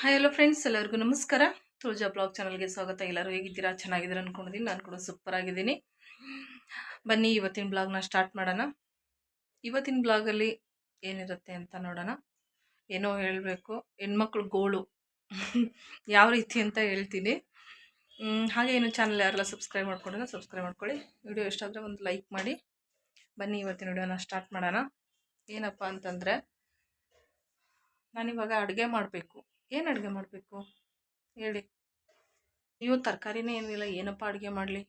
Hi hello friends ಎಲ್ಲರಿಗೂ ನಮಸ್ಕಾರ. Tulja blog ಚಾನಲ್ಗೆ ಸ್ವಾಗತ. ಎಲ್ಲರೂ ಹೇಗಿದ್ದೀರಾ? ಚೆನ್ನಾಗಿದ್ದೀರಾ ಅಂದ್ಕೊಂಡಿದ್ದೀನಿ ನಾನು ಕೂಡ ಸೂಪರ್ ಆಗಿದ್ದೀನಿ. ಬನ್ನಿ, ಇವತ್ತಿನ ಬ್ಲಾಗ್ನ ಸ್ಟಾರ್ಟ್ ಮಾಡೋಣ. ಇವತ್ತಿನ ಬ್ಲಾಗಲ್ಲಿ ಏನಿರುತ್ತೆ ಅಂತ ನೋಡೋಣ. ಏನೋ ಹೇಳಬೇಕು. ಹೆಣ್ಮಕ್ಳು ಗೋಳು. ಯಾವ ರೀತಿ ಅಂತ ಹೇಳ್ತೀನಿ. ಹಾಗೆ ಏನು ಚಾನಲ್ ಯಾರೆಲ್ಲ ಸಬ್ಸ್ಕ್ರೈಬ್ ಮಾಡ್ಕೊಂಡಿಲ್ಲ ಸಬ್ಸ್ಕ್ರೈಬ್ ಮಾಡ್ಕೊಳ್ಳಿ. ವಿಡಿಯೋ ಇಷ್ಟ ಆದರೆ ಒಂದು ಲೈಕ್ ಮಾಡಿ. ಬನ್ನಿ, ಇವತ್ತಿನ ವಿಡಿಯೋನ ಸ್ಟಾರ್ಟ್ ಮಾಡೋಣ. ಏನಪ್ಪ ಅಂತಂದರೆ, ನಾನಿವಾಗ ಅಡುಗೆ ಮಾಡಬೇಕು. ಏನು ಅಡುಗೆ ಮಾಡಬೇಕು? ಹೇಳಿ. ನೀವು ತರಕಾರಿನೇ ಏನಿಲ್ಲ, ಏನಪ್ಪ ಅಡುಗೆ ಮಾಡಲಿ?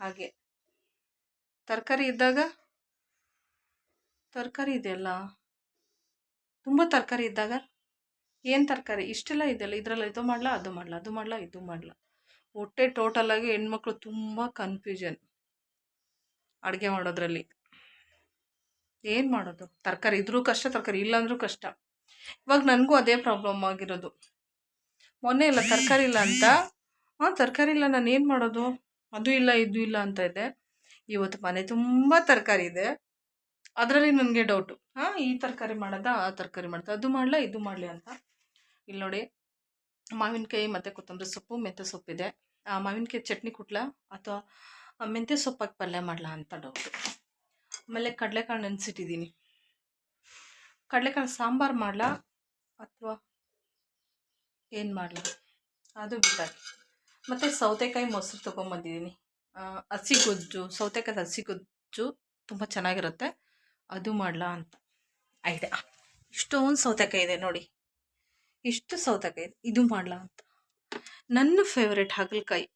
ಹಾಗೆ. ತರಕಾರಿ ಇದ್ದಾಗ? ತರಕಾರಿ ಇದೆಯಲ್ಲ? ತುಂಬ ತರಕಾರಿ ಇದ್ದಾಗ? ಏನು ತರಕಾರಿ? ಇಷ್ಟೆಲ್ಲ ಇದೆಯಲ್ಲ, ಇದರಲ್ಲಿ ಇದು ಮಾಡಲ, ಅದು ಮಾಡಲ ಅದು ಮಾಡಲ, ಇದು ಮಾಡಲ? ಹೊಟ್ಟೆ ಟೋಟಲಾಗಿ ಹೆಣ್ಮಕ್ಳು ತುಂಬ ಕನ್ಫ್ಯೂಷನ್ ಅಡುಗೆ ಮಾಡೋದ್ರಲ್ಲಿ. ಏನು ಮಾಡೋದು? ತರಕಾರಿ ಇದ್ರೂ ಕಷ್ಟ, ತರಕಾರಿ ಇಲ್ಲಾಂದ್ರೂ ಕಷ್ಟ. ಇವಾಗ ನನಗೂ ಅದೇ ಪ್ರಾಬ್ಲಮ್ ಆಗಿರೋದು. ಮೊನ್ನೆ ಇಲ್ಲ, ತರಕಾರಿ ಇಲ್ಲ ಅಂತ. ಹಾಂ ತರಕಾರಿ ಇಲ್ಲ, ನಾನು ಏನು ಮಾಡೋದು? ಅದು ಇಲ್ಲ, ಇದು ಇಲ್ಲ ಅಂತ ಇದೆ ಇವತ್ತು ಮನೆ ತುಂಬ ತರಕಾರಿ ಇದೆ. ಅದರಲ್ಲಿ ನನಗೆ ಡೌಟು ಹಾಂ ಈ ತರಕಾರಿ ಮಾಡೋದಾ, ಆ ತರಕಾರಿ ಮಾಡ್ತಾ ಅದು ಮಾಡಲಾ, ಇದು ಮಾಡಲಿ ಅಂತ. ಇಲ್ಲಿ ನೋಡಿ, ಮಾವಿನಕಾಯಿ ಮತ್ತು ಕೊತ್ತಂಬರಿ ಸೊಪ್ಪು, ಮೆಂತ್ಯ ಸೊಪ್ಪಿದೆ ಆ, ಮಾವಿನಕಾಯಿ ಚಟ್ನಿ ಕುಟ್ಲ, ಅಥವಾ ಮೆಂತ್ಯ ಸೊಪ್ಪಾಗಿ ಪಲ್ಯ ಮಾಡಲಾ ಅಂತ ಡೌಟು ಆಮೇಲೆ ಕಡಲೆಕಾಳು ನೆನೆಸಿಟ್ಟಿದ್ದೀನಿ ಕಡಲೆಕಾಳು ಸಾಂಬಾರು ಮಾಡಲಾ ಅಥವಾ ಏನು ಮಾಡಲಿ? ಅದು ಬಿಟ್ಟಾಗಿ ಮತ್ತು ಸೌತೆಕಾಯಿ ಮೊಸರು ತೊಗೊಂಬಂದಿದ್ದೀನಿ ಹಸಿ ಗೊಜ್ಜು ಸೌತೆಕಾಯಿ ಹಸಿ ಗೊಜ್ಜು ತುಂಬ ಚೆನ್ನಾಗಿರುತ್ತೆ. ಅದು ಮಾಡಲಾ ಅಂತ. ಐಡಿಯಾ. ಇಷ್ಟೊಂದು ಸೌತೆಕಾಯಿ ಇದೆ ನೋಡಿ. ಇಷ್ಟು ಸೌತೆಕಾಯಿ ಇದೆ. ಇದು ಮಾಡಲಾ ಅಂತ. ನನ್ನ ಫೇವ್ರೆಟ್ ಹಾಗಲಕಾಯಿ.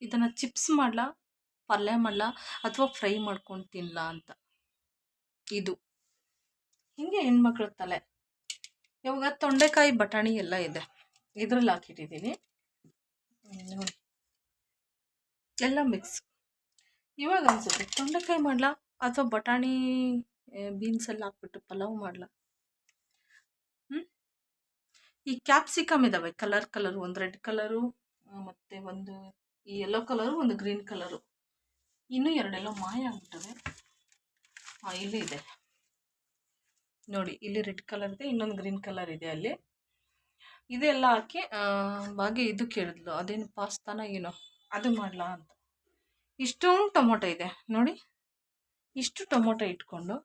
ಇದನ್ನು ಚಿಪ್ಸ್ ಮಾಡಲಾ, ಪಲ್ಯ ಮಾಡಲ, ಅಥವಾ ಫ್ರೈ ಮಾಡ್ಕೊಂಡು ತಿನ್ನಲಾ ಅಂತ. ಇದು. ಹಿಂಗೆ ಹೆಣ್ಮಕ್ಳ ತಲೆ. ಇವಾಗ ತೊಂಡೆಕಾಯಿ ಬಟಾಣಿ ಎಲ್ಲ ಇದೆ. ಇದ್ರಲ್ಲಿ ಹಾಕಿಟ್ಟಿದ್ದೀನಿ. ನೋಡಿ ಎಲ್ಲ ಮಿಕ್ಸ್ ಇವಾಗ ಅನ್ಸುತ್ತೆ, ತೊಂಡೆಕಾಯಿ ಮಾಡಲಾ? ಅಥವಾ ಬಟಾಣಿ ಬೀನ್ಸ್ ಎಲ್ಲ ಹಾಕ್ಬಿಟ್ಟು ಪಲಾವ್ ಮಾಡಲಾ? ಹ್ಞೂ ಈ ಕ್ಯಾಪ್ಸಿಕಮ್ ಇದಾವೆ ಕಲರ್ ಕಲರ್ ಒಂದು ರೆಡ್ ಕಲರು ಮತ್ತು ಒಂದು ಈ ಯೆಲ್ಲೋ ಕಲರು ಒಂದು ಗ್ರೀನ್ ಕಲರು ಇನ್ನೂ ಎರಡೆಲ್ಲೋ ಮಾಯ ಆಗ್ಬಿಟ್ಟವೆ. ಇಲ್ಲಿ ಇದೆ. ನೋಡಿ, ಇಲ್ಲಿ ರೆಡ್ ಕಲರ್ ಇದೆ, ಇನ್ನೊಂದು ಗ್ರೀನ್ ಕಲರ್ ಇದೆ ಅಲ್ಲಿ. ಇದೆಲ್ಲ ಹಾಕಿ ಹಾಗೆ ಬಾಗಿ ಇದು ಕೇಳಿದ್ಲು, ಅದೇನು ಪಾಸ್ತಾನ ಏನೋ, ಅದು ಮಾಡಲಾ ಅಂತ. ಇಷ್ಟೊಂದು ಟೊಮೊಟೊ ಇದೆ, ನೋಡಿ. ಇಷ್ಟು ಟೊಮೊಟೊ ಇಟ್ಕೊಂಡು,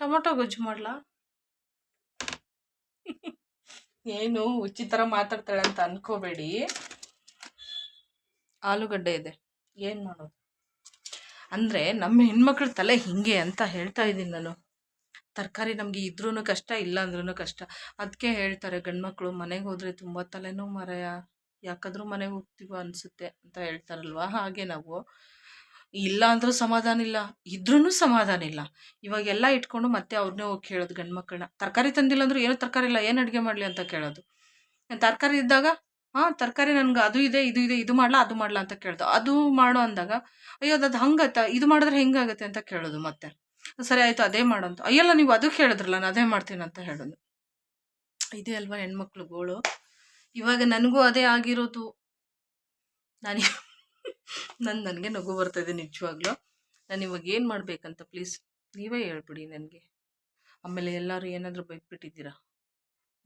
ಟೊಮೊಟೊ ಗೊಜ್ಜು ಮಾಡಲಾ? ಏನು ಉಚ್ಚಿ ಥರ ಮಾತಾಡ್ತಾಳೆ ಅಂತ ಅನ್ಕೋಬೇಡಿ. ಆಲೂಗಡ್ಡೆ ಇದೆ, ಏನು ಮಾಡೋದು? ಅಂದರೆ, ನಮ್ಮ ಹೆಣ್ಮಕ್ಳ ತಲೆ ಹಿಂಗೆ ಅಂತ ಹೇಳ್ತಾ ಇದ್ದೀನಿ ನಾನು. ತರಕಾರಿ ನಮಗೆ ಇದ್ರೂ ಕಷ್ಟ ಇಲ್ಲ ಅಂದ್ರೂ ಕಷ್ಟ. ಅದಕ್ಕೆ ಹೇಳ್ತಾರೆ ಗಂಡ್ಮಕ್ಳು ಮನೆಗೆ ಹೋದರೆ ತುಂಬ ತಲೆನೋವು ಮರೆಯ. ಯಾಕಾದರೂ ಮನೆಗೆ ಹೋಗ್ತೀವೋ ಅನಿಸುತ್ತೆ ಅಂತ ಹೇಳ್ತಾರಲ್ವ? ಹಾಗೆ ನಾವು. ಇಲ್ಲ ಅಂದರೂ ಸಮಾಧಾನ ಇಲ್ಲ. ಇದ್ರೂ ಸಮಾಧಾನ ಇಲ್ಲ. ಇವಾಗೆಲ್ಲ ಇಟ್ಕೊಂಡು ಮತ್ತೆ ಅವ್ರನ್ನೇ ಹೋಗಿ ಕೇಳೋದು ಗಂಡ್ಮಕ್ಳನ್ನ ತರಕಾರಿ ತಂದಿಲ್ಲ ಅಂದ್ರೂ ಏನೂ ತರಕಾರಿ ಇಲ್ಲ, ಏನು ಅಡುಗೆ ಮಾಡಲಿ ಅಂತ ಕೇಳೋದು. ತರಕಾರಿ ಇದ್ದಾಗ, ಹಾಂ, ತರಕಾರಿ ನನಗೆ ಅದು ಇದೆ, ಇದು ಇದೆ, ಇದು ಮಾಡಲ, ಅದು ಮಾಡಲ ಅಂತ ಕೇಳೋದು. ಅದು ಮಾಡು ಅಂದಾಗ, ಅಯ್ಯೋ, ಅದು ಹಂಗತ್ತ? ಇದು ಮಾಡಿದ್ರೆ ಹೆಂಗಾಗತ್ತೆ? ಅಂತ ಕೇಳೋದು ಮತ್ತೆ. ಸರಿ ಆಯಿತು, ಅದೇ ಮಾಡೋಂತ. ಅಯ್ಯಲ್ಲ, ನೀವು ಅದು ಹೇಳಿದ್ರಲ್ಲ, ನಾನು ಅದೇ ಮಾಡ್ತೀನಿ ಅಂತ ಹೇಳೋದು. ಇದೇ ಅಲ್ವಾ ಹೆಣ್ಮಕ್ಳು ಗೋಳು ಇವಾಗ ನನಗೂ ಅದೇ ಆಗಿರೋದು. ನಾನು ನಾನು, ನನಗೆ ನಗು ಬರ್ತಾಯಿದೆ ನಿಜವಾಗ್ಲೂ. ನಾನು ಇವಾಗ ಏನು ಮಾಡಬೇಕಂತ ಪ್ಲೀಸ್ ನೀವೇ ಹೇಳ್ಬಿಡಿ ನನಗೆ. ಆಮೇಲೆ ಎಲ್ಲರೂ ಏನಾದರೂ ಬೈದ್ಬಿಟ್ಟಿದ್ದೀರಾ?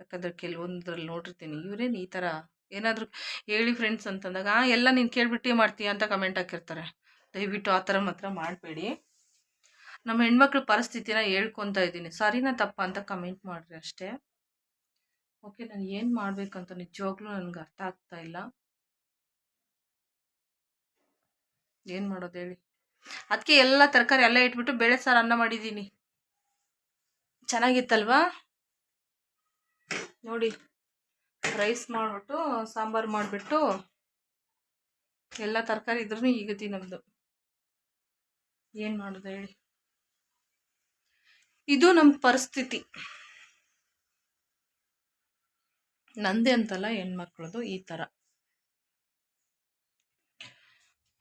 ಯಾಕಂದರೆ ಕೆಲವೊಂದ್ರಲ್ಲಿ ನೋಡಿರ್ತೀನಿ. ಇವರೇನು ಈ ಥರ ಏನಾದರೂ ಹೇಳಿ ಫ್ರೆಂಡ್ಸ್ ಅಂತಂದಾಗ ಎಲ್ಲ ನೀನು ಕೇಳ್ಬಿಟ್ಟು ಮಾಡ್ತೀಯ? ಅಂತ ಕಮೆಂಟ್ ಹಾಕಿರ್ತಾರೆ. ದಯವಿಟ್ಟು ಆ ಥರ ಮಾತ್ರ ಮಾಡಬೇಡಿ. ನಮ್ಮ ಹೆಣ್ಮಕ್ಳ ಪರಿಸ್ಥಿತಿನ ಹೇಳ್ಕೊತಾ ಇದ್ದೀನಿ. ಸರಿನಾ ತಪ್ಪ ಅಂತ ಕಮೆಂಟ್ ಮಾಡಿರಿ ಅಷ್ಟೇ. ಓಕೆ ನಾನು ಏನು ಮಾಡಬೇಕಂತ ನಿಜವಾಗ್ಲೂ ನನಗೆ ಅರ್ಥ ಆಗ್ತಾ ಇಲ್ಲ. ಏನು ಮಾಡೋದು ಹೇಳಿ? ಅದಕ್ಕೆ ಎಲ್ಲ ತರಕಾರಿ ಎಲ್ಲ ಇಟ್ಬಿಟ್ಟು ಬೇಳೆ ಸಾರು ಅನ್ನ ಮಾಡಿದ್ದೀನಿ. ಚೆನ್ನಾಗಿತ್ತಲ್ವಾ? ನೋಡಿ ರೈಸ್ ಮಾಡಿಬಿಟ್ಟು, ಸಾಂಬಾರು ಮಾಡಿಬಿಟ್ಟು, ಎಲ್ಲ ತರಕಾರಿ ಇದ್ರೂ ಈಗತಿ ನಮ್ಮದು ಏನು ಮಾಡೋದು ಹೇಳಿ? ಇದು ನಮ್ಮ ಪರಿಸ್ಥಿತಿ. ನಂದೇ ಅಂತಲ್ಲ ಹೆಣ್ಮಕ್ಳದು ಈ ಥರ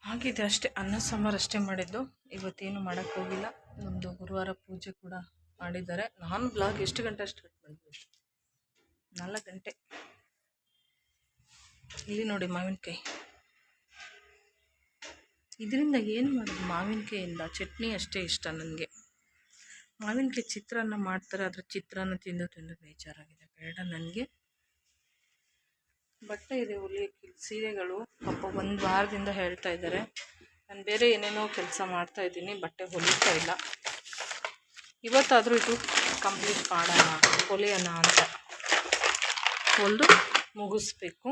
ಆಗಿದೆ ಅಷ್ಟೇ, ಅನ್ನ ಸಾಂಬಾರು ಅಷ್ಟೇ ಮಾಡಿದ್ದು. ಇವತ್ತೇನು ಮಾಡೋಕ್ಕೆ ಹೋಗಿಲ್ಲ. ನಮ್ಮದು ಗುರುವಾರ ಪೂಜೆ ಕೂಡ ಮಾಡಿದ್ದಾರೆ. ನಾನು ಬ್ಲಾಗ್ ಎಷ್ಟು ಗಂಟೆ ಸ್ಟಾರ್ಟ್ ಮಾಡಿದ್ವಿ ನಾಲ್ಕು ಗಂಟೆ. ಇಲ್ಲಿ ನೋಡಿ ಮಾವಿನಕಾಯಿ. ಇದರಿಂದ ಏನು ಮಾಡೋದು? ಮಾವಿನಕಾಯಿಯಿಂದ ಚಟ್ನಿ ಅಷ್ಟೇ ಇಷ್ಟ ನನಗೆ. ಮಾವಿನಕಾಯಿ ಚಿತ್ರಾನ್ನ ಮಾಡ್ತಾರೆ ಅದ್ರ ಚಿತ್ರಾನ್ನ ತಿಂದು ತಿಂದು ಬೇಜಾರಾಗಿದೆ. ಬೇಡ ನನಗೆ. ಬಟ್ಟೆ ಇದೆ ಹೊಲಿಯಕ್ಕೆ ಸೀರೆಗಳು. ಪಾಪ ಒಂದು ವಾರದಿಂದ ಹೇಳ್ತಾ ಇದ್ದಾರೆ. ನಾನು ಬೇರೆ ಏನೇನೋ ಕೆಲಸ ಮಾಡ್ತಾ ಇದ್ದೀನಿ, ಬಟ್ಟೆ ಹೊಲಿತಾ ಇಲ್ಲ. ಇವತ್ತಾದರೂ ಇದು ಕಂಪ್ಲೀಟ್ ಮಾಡೋಣ, ಹೊಲಿಯೋಣ ಅಂತ. ಹೊಲಿದು ಮುಗಿಸ್ಬೇಕು.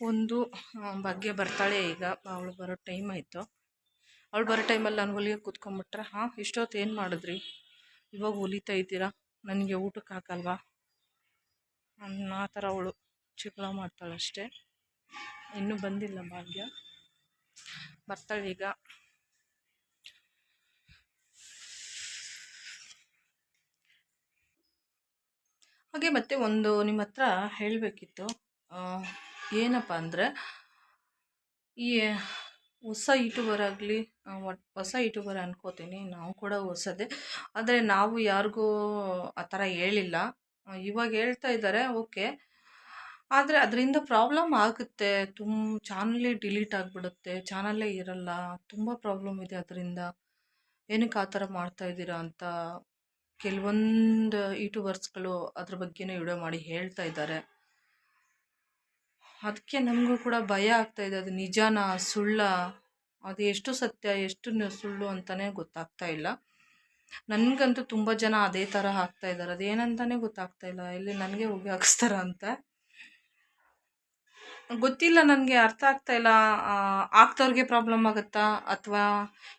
ಒಂದು ಬಗ್ಗೆ ಬರ್ತಾಳೆ ಈಗ. ಅವಳು ಬರೋ ಟೈಮ್ ಆಯಿತು. ಅವಳು ಬರೋ ಟೈಮಲ್ಲಿ ನಾನು ಹೊಲಿಯೋಕೆ ಕೂತ್ಕೊಂಡ್ಬಿಟ್ರೆ, ಹಾಂ, ಇಷ್ಟೊತ್ತು ಏನು ಮಾಡಿದ್ರಿ? ಇವಾಗ ಹೊಲಿತಾ ಇದ್ದೀರಾ? ನನಗೆ ಊಟಕ್ಕೆ ಹಾಕಲ್ವಾ? ಆ ಥರ ಅವಳು ಚಿಕ್ಕಳ ಮಾಡ್ತಾಳೆ ಅಷ್ಟೇ. ಇನ್ನೂ ಬಂದಿಲ್ಲ ಭಾಗ್ಯ. ಬರ್ತಾಳೀಗ ಹಾಗೆ ಮತ್ತೆ ಒಂದು ನಿಮ್ಮ ಹತ್ರ ಹೇಳಬೇಕಿತ್ತು. ಏನಪ್ಪ ಅಂದರೆ, ಈ ಹೊಸ ಯೂಟ್ಯೂಬರ್ ಆಗಲಿ ಹೊಸ ಯೂಟ್ಯೂಬರ್ ಅನ್ಕೋತೀನಿ. ನಾವು ಕೂಡ ಹೊಸದೇ. ಆದರೆ ನಾವು ಯಾರಿಗೂ ಆ ಥರ ಹೇಳಿಲ್ಲ. ಇವಾಗ ಹೇಳ್ತಾ ಇದ್ದಾರೆ ಓಕೆ. ಆದರೆ ಅದರಿಂದ ಪ್ರಾಬ್ಲಮ್ ಆಗುತ್ತೆ. ತುಂಬ ಚಾನಲ್ಲೇ ಡಿಲೀಟ್ ಆಗಿಬಿಡುತ್ತೆ. ಚಾನಲ್ಲೇ ಇರಲ್ಲ. ತುಂಬ ಪ್ರಾಬ್ಲಮ್ ಇದೆ ಅದರಿಂದ. ಏನಕ್ಕೆ ಆ ಥರ ಮಾಡ್ತಾ ಇದ್ದೀರಾ ಅಂತ ಕೆಲವೊಂದು ಯೂಟ್ಯೂಬರ್ಸ್ಗಳು ಅದ್ರ ಬಗ್ಗೆನೇ ವಿಡಿಯೋ ಮಾಡಿ ಹೇಳ್ತಾ ಇದ್ದಾರೆ ಅದಕ್ಕೆ ನಮಗೂ ಕೂಡ ಭಯ ಆಗ್ತಾ ಇದೆ. ಅದು ನಿಜಾನಾ, ಸುಳ್ಳ, ಅದು ಎಷ್ಟು ಸತ್ಯ, ಎಷ್ಟು ಸುಳ್ಳು ಅಂತಲೇ ಗೊತ್ತಾಗ್ತಾ ಇಲ್ಲ. ನನಗಂತೂ ತುಂಬ ಜನ ಅದೇ ಥರ ಹಾಕ್ತಾ ಇದ್ದಾರೆ. ಅದೇನಂತಾನೆ ಗೊತ್ತಾಗ್ತಾ ಇಲ್ಲ. ಇಲ್ಲಿ ನನಗೆ ಹೋಗಿ ಹಾಕಿಸ್ತಾರ ಅಂತ. ಗೊತ್ತಿಲ್ಲ ನನಗೆ, ಅರ್ಥ ಆಗ್ತಾ ಇಲ್ಲ. ಆಗ್ತವ್ರಿಗೆ ಪ್ರಾಬ್ಲಮ್ ಆಗುತ್ತಾ? ಅಥವಾ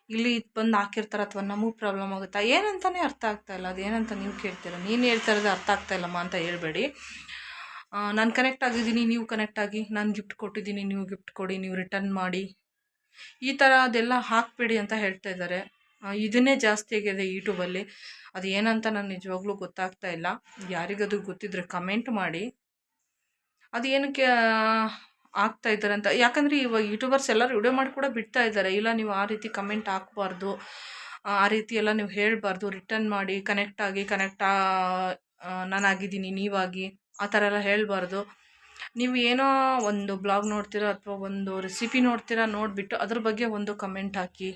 ಇಲ್ಲಿ ಬಂದು ಹಾಕಿರ್ತಾರ ಅಥವಾ ನಮಗೆ ಪ್ರಾಬ್ಲಮ್ ಆಗುತ್ತಾ? ಏನಂತಾನೆ ಅರ್ಥ ಆಗ್ತಾ ಇಲ್ಲ. ಅದೇನಂತ ನೀವು ಕೇಳ್ತೀರ? ನೀನು ಹೇಳ್ತಾ ಇರೋದು ಅರ್ಥ ಆಗ್ತಾ ಇಲ್ಲಮ್ಮ ಅಂತ ಹೇಳ್ಬೇಡಿ. ನಾನು ಕನೆಕ್ಟ್ ಆಗಿದ್ದೀನಿ, ನೀವು ಕನೆಕ್ಟ್ ಆಗಿ, ನಾನು ಗಿಫ್ಟ್ ಕೊಟ್ಟಿದ್ದೀನಿ, ನೀವು ಗಿಫ್ಟ್ ಕೊಡಿ, ನೀವು ರಿಟರ್ನ್ ಮಾಡಿ. ಈ ಥರ ಅದೆಲ್ಲ ಹಾಕಬೇಡಿ ಅಂತ ಹೇಳ್ತಾ ಇದ್ದಾರೆ. ಇದನ್ನೇ ಜಾಸ್ತಿ ಆಗಿದೆ ಯೂಟ್ಯೂಬಲ್ಲಿ ಅದು ಏನಂತ ನಾನು ನಿಜವಾಗ್ಲೂ ಗೊತ್ತಾಗ್ತಾ ಇಲ್ಲ. ಯಾರಿಗದು ಗೊತ್ತಿದ್ರೆ ಕಮೆಂಟ್ ಮಾಡಿ. ಅದು ಏನಕ್ಕೆ ಆಗ್ತಾ ಇದ್ದಾರೆ ಅಂತ. ಯಾಕಂದರೆ ಇವಾಗ ಯೂಟ್ಯೂಬರ್ಸ್ ಎಲ್ಲರೂ ವಿಡಿಯೋ ಮಾಡಿ ಕೂಡ ಬಿಡ್ತಾ ಇದ್ದಾರೆ. ಇಲ್ಲ, ನೀವು ಆ ರೀತಿ ಕಮೆಂಟ್ ಹಾಕಬಾರ್ದು. ಆ ರೀತಿ ಎಲ್ಲ ನೀವು ಹೇಳಬಾರ್ದು. ರಿಟರ್ನ್ ಮಾಡಿ ಕನೆಕ್ಟ್ ಆಗಿ ಕನೆಕ್ಟ್ ನಾನಾಗಿದ್ದೀನಿ, ನೀವಾಗಿ. ಆ ಥರ ಎಲ್ಲ ಹೇಳಬಾರ್ದು. ನೀವು ಏನೋ ಒಂದು ಬ್ಲಾಗ್ ನೋಡ್ತೀರಾ ಅಥವಾ ಒಂದು ರೆಸಿಪಿ ನೋಡ್ತೀರಾ ನೋಡಿಬಿಟ್ಟು ಅದ್ರ ಬಗ್ಗೆ ಒಂದು ಕಮೆಂಟ್ ಹಾಕಿ.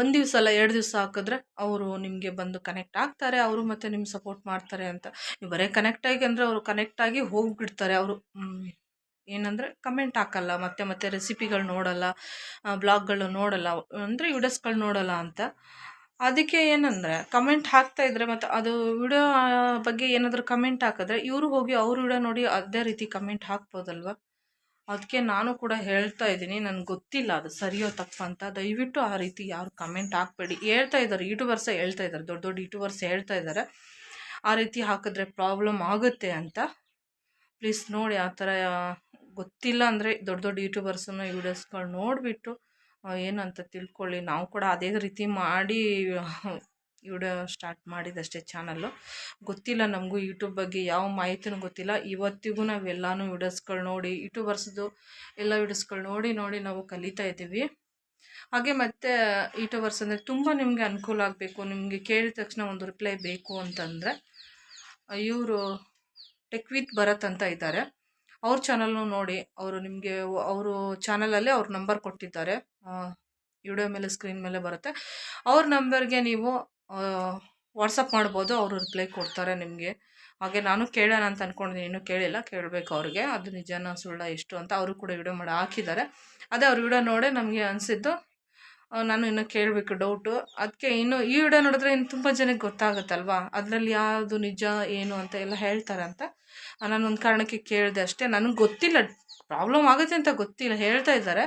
ಒಂದು ದಿವಸ ಅಲ್ಲ, ಎರಡು ದಿವಸ ಹಾಕಿದ್ರೆ ಅವರು ನಿಮಗೆ ಬಂದು ಕನೆಕ್ಟ್ ಆಗ್ತಾರೆ, ಅವರು ಮತ್ತು ನಿಮ್ಗೆ ಸಪೋರ್ಟ್ ಮಾಡ್ತಾರೆ ಅಂತ. ನೀವು ಬರೀ ಕನೆಕ್ಟ್ ಆಗಿ ಅಂದರೆ ಅವರು ಕನೆಕ್ಟ್ ಆಗಿ ಹೋಗಿಬಿಡ್ತಾರೆ ಅವರು. ಏನಂದರೆ ಕಮೆಂಟ್ ಹಾಕಲ್ಲ, ಮತ್ತೆ ಮತ್ತೆ ರೆಸಿಪಿಗಳು ನೋಡಲ್ಲ ಬ್ಲಾಗ್ಗಳು ನೋಡಲ್ಲ, ಅಂದರೆ ವಿಡಿಯೋಸ್ಗಳು ನೋಡಲ್ಲ ಅಂತ. ಅದಕ್ಕೆ ಏನಂದರೆ ಕಮೆಂಟ್ ಹಾಕ್ತಾ ಇದ್ದರೆ ಮತ್ತು ಅದು ವಿಡಿಯೋ ಬಗ್ಗೆ ಏನಾದರೂ ಕಮೆಂಟ್ ಹಾಕಿದ್ರೆ, ಇವರು ಹೋಗಿ ಅವ್ರ ವಿಡಿಯೋ ನೋಡಿ ಅದೇ ರೀತಿ ಕಮೆಂಟ್ ಹಾಕ್ಬೋದಲ್ವ? ಅದಕ್ಕೆ ನಾನು ಕೂಡ ಹೇಳ್ತಾ ಇದ್ದೀನಿ, ನನಗೆ ಗೊತ್ತಿಲ್ಲ ಅದು ಸರಿಯೋ ತಪ್ಪು ಅಂತ. ದಯವಿಟ್ಟು ಆ ರೀತಿ ಯಾರು ಕಮೆಂಟ್ ಹಾಕ್ಬೇಡಿ. ಹೇಳ್ತಾ ಇದ್ದಾರೆ ಯೂಟ್ಯೂಬರ್ಸೇ ಹೇಳ್ತಾ ಇದ್ದಾರೆ ದೊಡ್ಡ ದೊಡ್ಡ ಯೂಟ್ಯೂಬರ್ಸ್ ಹೇಳ್ತಾ ಇದ್ದಾರೆ ಆ ರೀತಿ ಹಾಕಿದ್ರೆ ಪ್ರಾಬ್ಲಮ್ ಆಗುತ್ತೆ ಅಂತ. ಪ್ಲೀಸ್ ನೋಡಿ, ಆ ಥರ ಗೊತ್ತಿಲ್ಲ ಅಂದರೆ ದೊಡ್ಡ ದೊಡ್ಡ ಯೂಟ್ಯೂಬರ್ಸನ್ನು ವಿಡಿಯೋಸ್ಗಳು ನೋಡಿಬಿಟ್ಟು ಏನು ಅಂತ ತಿಳ್ಕೊಳ್ಳಿ. ನಾವು ಕೂಡ ಅದೇ ರೀತಿ ಮಾಡಿ ವಿಡಿಯೋ ಸ್ಟಾರ್ಟ್ ಮಾಡಿದಷ್ಟೇ ಚಾನಲ್ಲು ಗೊತ್ತಿಲ್ಲ ನಮಗೂ ಯೂಟ್ಯೂಬ್ ಬಗ್ಗೆ ಯಾವ ಮಾಹಿತಿನೂ ಗೊತ್ತಿಲ್ಲ. ಇವತ್ತಿಗೂ ನಾವೆಲ್ಲನೂ ವಿಡಿಯೋಸ್ಗಳು ನೋಡಿ ಯೂಟ್ಯೂಬರ್ಸ್ದು ಎಲ್ಲ ವಿಡಿಯೋಸ್ಗಳು ನೋಡಿ ನೋಡಿ ನಾವು ಕಲಿತಾ ಇದ್ದೀವಿ. ಹಾಗೆ ಮತ್ತು ಯೂಟ್ಯೂಬರ್ಸ್ ಅಂದರೆ ತುಂಬ ನಿಮಗೆ ಅನುಕೂಲ ಆಗಬೇಕು. ನಿಮಗೆ ಕೇಳಿದ ತಕ್ಷಣ ಒಂದು ರಿಪ್ಲೈ ಬೇಕು ಅಂತಂದರೆ, ಇವರು ಟೆಕ್ ವಿತ್ ಭರತ್ ಅಂತ ಇದ್ದಾರೆ. ಅವ್ರ ಚಾನಲ್ನು ನೋಡಿ, ಅವರು ನಿಮಗೆ ಅವರು ಚಾನಲಲ್ಲೇ ಅವ್ರ ನಂಬರ್ ಕೊಟ್ಟಿದ್ದಾರೆ. ವಿಡಿಯೋ ಮೇಲೆ, ಸ್ಕ್ರೀನ್ ಮೇಲೆ ಬರುತ್ತೆ. ಅವ್ರ ನಂಬರ್ಗೆ ನೀವು ವಾಟ್ಸಪ್ ಮಾಡ್ಬೋದು, ಅವರು ರಿಪ್ಲೈ ಕೊಡ್ತಾರೆ ನಿಮಗೆ. ಹಾಗೆ ನಾನು ಕೇಳೋಣ ಅಂತ ಅಂದ್ಕೊಂಡಿದ್ದೀನಿ ಇನ್ನೂ ಕೇಳಿಲ್ಲ, ಕೇಳಬೇಕು ಅವ್ರಿಗೆ. ಅದು ನಿಜನ, ಸುಳ್ಳ, ಎಷ್ಟು ಅಂತ ಅವರು ಕೂಡ ವಿಡಿಯೋ ಮಾಡಿ, ಹಾಕಿದ್ದಾರೆ. ಅದೇ ಅವ್ರ ವಿಡಿಯೋ ನೋಡಿ ನಮಗೆ ಅನಿಸಿದ್ದು ನಾನು ಇನ್ನು ಕೇಳಬೇಕು ಡೌಟು. ಅದಕ್ಕೆ ಇನ್ನು ಈ ವಿಡಿಯೋ ನೋಡಿದ್ರೆ ಇನ್ನು ತುಂಬ ಜನಕ್ಕೆ ಗೊತ್ತಾಗುತ್ತಲ್ವಾ? ಅದರಲ್ಲಿ ಯಾವುದು ನಿಜ, ಏನು ಅಂತ ಎಲ್ಲ ಹೇಳ್ತಾರೆ ಅಂತ. ನಾನು ಒಂದು ಕಾರಣಕ್ಕೆ ಕೇಳಿದೆ ಅಷ್ಟೇ. ನನಗೆ ಗೊತ್ತಿಲ್ಲ. ಪ್ರಾಬ್ಲಮ್ ಆಗುತ್ತೆ ಅಂತ ಗೊತ್ತಿಲ್ಲ. ಹೇಳ್ತಾ ಇದ್ದಾರೆ.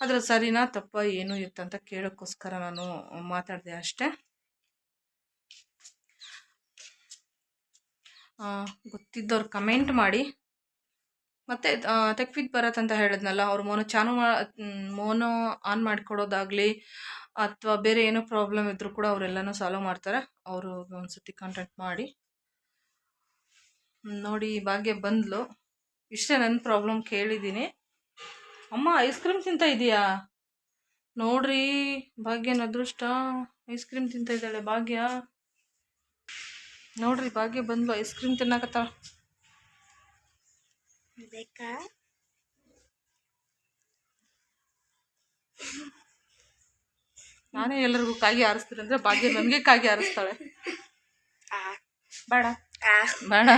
ಅದರ ಸರಿನಾ ತಪ್ಪ ಏನು ಇತ್ತಂತ ಕೇಳೋಕ್ಕೋಸ್ಕರ ನಾನು ಮಾತಾಡಿದೆ ಅಷ್ಟೇ. ಗೊತ್ತಿದ್ದವ್ರು ಕಮೆಂಟ್ ಮಾಡಿ. ಮತ್ತು ತೆಕ್ವಿದ್ ಭರತ್ ಅಂತ ಹೇಳಿದ್ನಲ್ಲ, ಅವ್ರು ಮೋನೋ ಚಾನು ಮೋನೋ ಆನ್ ಮಾಡಿಕೊಡೋದಾಗಲಿ ಅಥವಾ ಬೇರೆ ಏನೋ ಪ್ರಾಬ್ಲಮ್ ಇದ್ದರೂ ಕೂಡ ಅವರೆಲ್ಲನೂ ಸಾಲ್ವ್ ಮಾಡ್ತಾರೆ. ಅವರು ಒಂದ್ಸತಿ ಕಾಂಟ್ಯಾಕ್ಟ್ ಮಾಡಿ. ನೋಡಿ ಭಾಗ್ಯ ಬಂದ್ಲು. ಇಷ್ಟೇ ನನ್ನ ಪ್ರಾಬ್ಲಮ್ ಕೇಳಿದ್ದೀನಿ. ಅಮ್ಮ ಐಸ್ ಕ್ರೀಮ್ ತಿಂತ ಇದೆಯಾ? ನೋಡ್ರಿ ಭಾಗ್ಯನ ಅದೃಷ್ಟ. ಐಸ್ ಕ್ರೀಮ್ ತಿಂತ ಇದ್ದಾಳೆ ಭಾಗ್ಯ. ನೋಡ್ರಿ ಭಾಗ್ಯ ಬಂದ್ಲು ಐಸ್ ಕ್ರೀಮ್ ತಿನ್ನಕತ್ತ ನಾನೇ ಎಲ್ಲರಿಗೂ ಕಾಗಿ ಆರಿಸ್ತೀನಿ ಅಂದ್ರೆ ಭಾಗ್ಯ ನನಗೆ ಕಾಗಿ ಆರಿಸ್ತಾಳೆ ಬೇಡ. ಬೇಡ.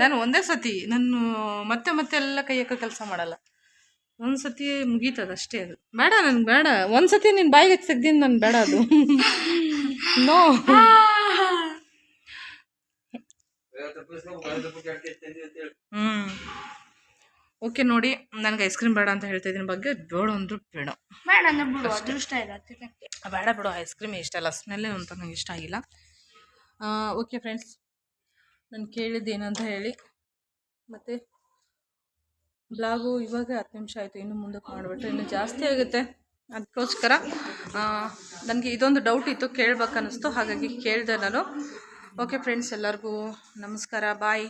ನಾನು ಒಂದೇ ಸತಿ ನಾನು ಮತ್ತೆ ಮತ್ತೆ ಎಲ್ಲ ಕೈ ಹಾಕೋ ಕೆಲಸ ಮಾಡಲ್ಲ. ಒಂದು ಸತಿ ಮುಗೀತದ ಅಷ್ಟೇ ಅದು. ಬೇಡ ನನ್ಗೆ ಬೇಡ. ಒಂದು ಸತಿ ನೀನು ಬಾಯಿಗೆ ತೆಗ್ದಿನ ನಾನು ಬೇಡ ಅದು. ನೋ ಹ್ಮ್. ಓಕೆ ನೋಡಿ ನನಗೆ ಐಸ್ ಕ್ರೀಮ್ ಬೇಡ ಅಂತ ಹೇಳ್ತಾ ಇದ್ದೀನಿ. ಬಗ್ಗೆ ಬೇಡ ಅಂದ್ರೂ ಬೇಡ. ಬೇಡ ಬಿಡು ಅದೃಷ್ಟ ಇಲ್ಲ ಬೇಡ ಬಿಡು ಐಸ್ ಕ್ರೀಮ್ ಇಷ್ಟ ಅಲ್ಲ ಸ್ಮೆಲ್ಲೇ ಅಂತ ನಂಗೆ ಇಷ್ಟ ಆಗಿಲ್ಲ. ಓಕೆ ಫ್ರೆಂಡ್ಸ್ ನಾನು ಕೇಳಿದ್ದೇನಂತ ಹೇಳಿ. ಮತ್ತು ಬ್ಲಾಗು ಇವಾಗ ಹತ್ತು ನಿಮಿಷ ಆಯಿತು, ಇನ್ನು ಮುಂದಕ್ಕೆ ಮಾಡಿಬಿಟ್ರೆ ಇನ್ನೂ ಜಾಸ್ತಿ ಆಗುತ್ತೆ. ಅದಕ್ಕೋಸ್ಕರ ನನಗೆ ಇದೊಂದು ಡೌಟ್ ಇತ್ತು, ಕೇಳಬೇಕನ್ನಿಸ್ತು, ಹಾಗಾಗಿ ಕೇಳಿದೆ ನಾನು. ಓಕೆ ಫ್ರೆಂಡ್ಸ್ ಎಲ್ಲರಿಗೂ ನಮಸ್ಕಾರ ಬಾಯ್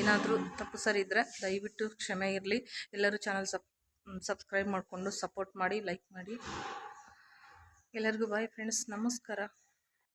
ಏನಾದರೂ ತಪ್ಪು ಸರಿ ಇದ್ದರೆ ದಯವಿಟ್ಟು ಕ್ಷಮೆ ಇರಲಿ. ಎಲ್ಲರೂ ಚಾನಲ್ ಸಬ್ ಸಬ್ಸ್ಕ್ರೈಬ್ ಮಾಡಿಕೊಂಡು ಸಪೋರ್ಟ್ ಮಾಡಿ ಲೈಕ್ ಮಾಡಿ. ಎಲ್ಲರಿಗೂ ಬಾಯ್ ಫ್ರೆಂಡ್ಸ್ ನಮಸ್ಕಾರ.